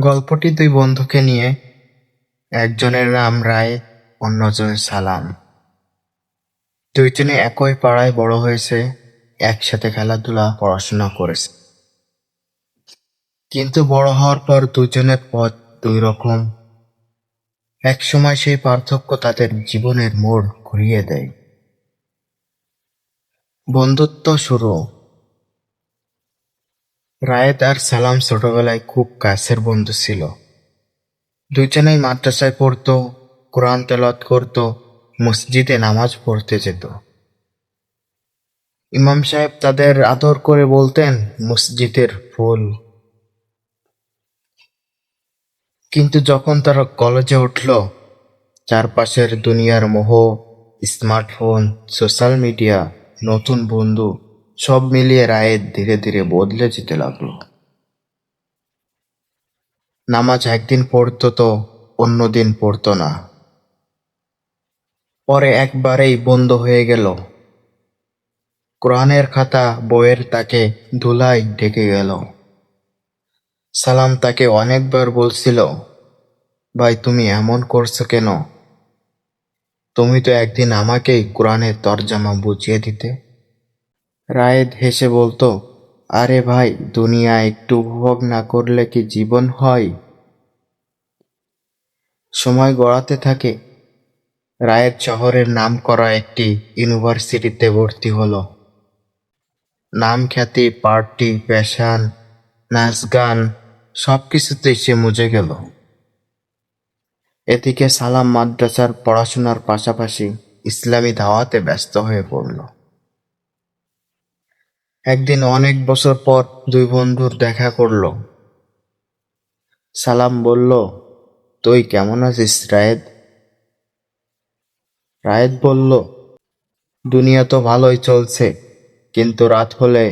গল্পটি দুই বন্ধুকে নিয়ে, একজনের নাম রায় অন্যজনের সালাম। দুইজনে একই পাড়ায় বড় হয়েছে, একসাথে খেলাধুলা, পড়াশোনা করেছে। কিন্তু বড় হওয়ার পর দুজনের পথ দুই রকম। এক সময় সেই পার্থক্য তাদের জীবনের মোড় ঘুরিয়ে দেয়। বন্ধুত্ব শুরু। রায়েত আর সালাম ছোটবেলায় খুব কাছের বন্ধু ছিল। দুইজনেই মাদ্রাসায় পড়তো, কোরআন তেলাওয়াত করত, মসজিদে নামাজ পড়তে যেত। ইমাম সাহেব তাদের আদর করে বলতেন, মসজিদের ফুল। কিন্তু যখন তারা কলেজে উঠল, চারপাশের দুনিয়ার মোহ, স্মার্টফোন, সোশ্যাল মিডিয়া, নতুন বন্ধু সব মিলিয়ে রায়ের ধীরে ধীরে বদলে যেতে লাগল। নামাজ একদিন পড়তো তো অন্যদিন পড়তো না। পরে একবারেই বন্ধ হয়ে গেল। কোরআনের খাতা বইয়ের তাকে ধুলাই ঢেকে গেল। সালাম তাকে অনেকবার বলছিল, ভাই, তুমি এমন করছ কেন? তুমি তো একদিন আমাকেই কোরআনের তরজামা বুঝিয়ে দিতে। রায়েদ হেসে বলতো, আরে ভাই, দুনিয়া একটু উপভোগ না করলে কি জীবন হয়? সময় গড়াতে থাকে। রায়ের শহরের নাম করা একটি ইউনিভার্সিটিতে ভর্তি হলো। নাম খ্যাতি, পার্টি প্যাশান নাচ গান সব কিছুতেই সে মুজে গেল। এদিকে সালাম মাদ্রাসার পড়াশোনার পাশাপাশি ইসলামী ধাওয়াতে ব্যস্ত হয়ে পড়ল। একদিন অনেক বছর পর দুই বন্ধুর দেখা করল। সালাম বলল, তুই কেমন আছিস, রায়েদ? রায়েদ বলল, দুনিয়া তো ভালোই চলছে, কিন্তু রাত হলে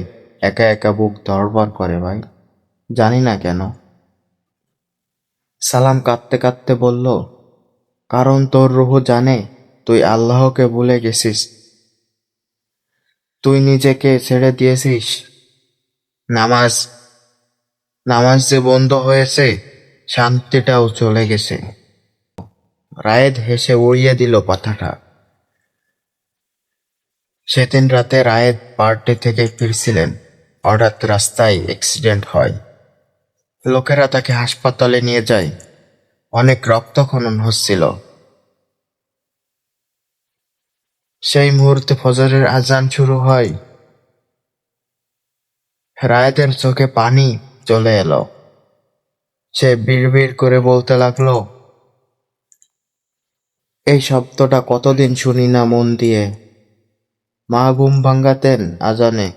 একা একা বুক ধরবার করে ভাই, জানি না কেন। সালাম কাঁদতে কাঁদতে বলল, কারণ তোর রুহ জানে, তুই আল্লাহকে ভুলে গেছিস তুই নিজেকে ছেড়ে দিয়েছিস। নামাজ নামাজ যে বন্ধ হয়েছে, শান্তিটাও চলে গেছে। রায়েদ হেসে উড়িয়ে দিল কথাটা। সেদিন রাতে রায়েদ পার্টি থেকে ফিরছিলেন। হঠাৎ রাস্তায় অ্যাক্সিডেন্ট হয়। লোকেরা তাকে হাসপাতালে নিয়ে যায়। অনেক রক্তক্ষরণ হচ্ছিল। সেই মুহূর্তে ফজরের আজান শুরু হয়। রায়েদের চোখে পানি চলে এলো। সে বিড়বিড় করে বলতে লাগল, এই শব্দটা কতদিন শুনি না মন দিয়ে? মা ঘুম ভাঙ্গাতেন আজানে।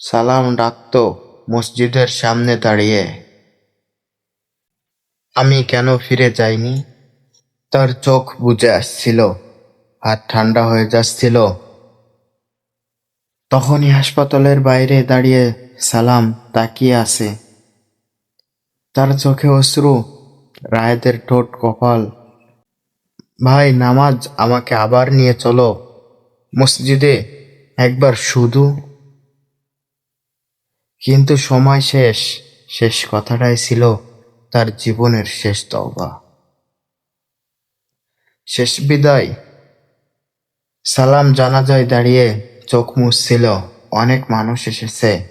সালাম ডাকতো মসজিদের সামনে দাঁড়িয়ে। আমি কেন ফিরে যাইনি? তার চোখ বুঝে আসছিল, হাত ঠান্ডা হয়ে যাচ্ছিল। তখনই হাসপাতালের বাইরে দাঁড়িয়ে সালাম তাকিয়ে আছে। তার চোখে অশ্রু, রায়েদের ঠোঁট কপাল। ভাই, নামাজ আমাকে আবার নিয়ে চলো। মসজিদে একবার শুধু। কিন্তু সময় শেষ শেষ কথাটাই ছিল তার জীবনের শেষ তওবা। শেষ বিদায়। সালাম জানাজায় দাঁড়িয়ে চোখ মুছছিল। অনেক মানুষ এসেছে,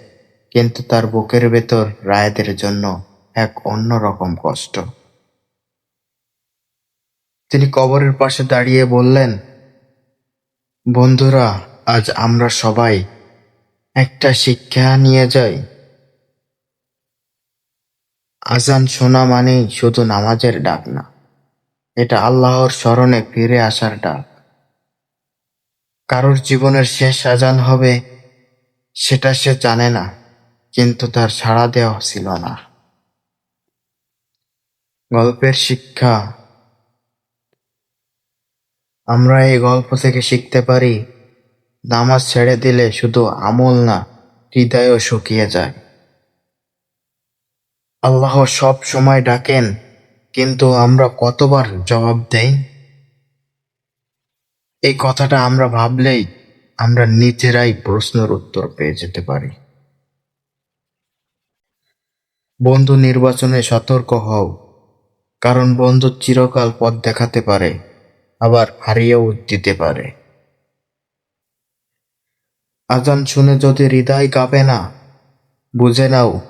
কিন্তু তার বুকের ভেতর রায়েদের জন্য এক অন্যরকম কষ্ট। তিনি কবরের পাশে দাঁড়িয়ে বললেন, বন্ধুরা, আজ আমরা সবাই একটা শিক্ষা নিয়ে যাই। আজান শোনা মানেই শুধু নামাজের ডাক না এটা আল্লাহর স্মরণে ফিরে আসার ডাক। কারোর জীবনের শেষ আজান হবে, সেটা সে জানে না, কিন্তু তার সাড়া দেওয়া ছিল না। গল্পের শিক্ষা। আমরা এই গল্প থেকে শিখতে পারি, নামাজ ছেড়ে দিলে শুধু আমল না, হৃদয়ও শুকিয়ে যায়। আল্লাহ সব সময় ডাকেন কিন্তু আমরা কতবার জবাব দেই? এই কথাটা আমরা ভাবলেই আমরা নিজেরাই প্রশ্নের উত্তর পেয়ে যেতে পারি। বন্ধু নির্বাচনে সতর্ক হও, কারণ বন্ধু চিরকাল পথ দেখাতে পারে, আবার হারিয়েও দিতে পারে। আজান শুনে যদি হৃদয় কাঁপে না, বুঝে নাও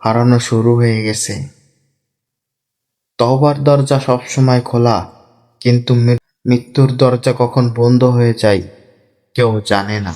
হারানো শুরু হয়ে গেছে। তহবার দরজা সবসময় খোলা কিন্তু মৃত্যুর দরজা কখন বন্ধ হয়ে যায় কেউ জানে না।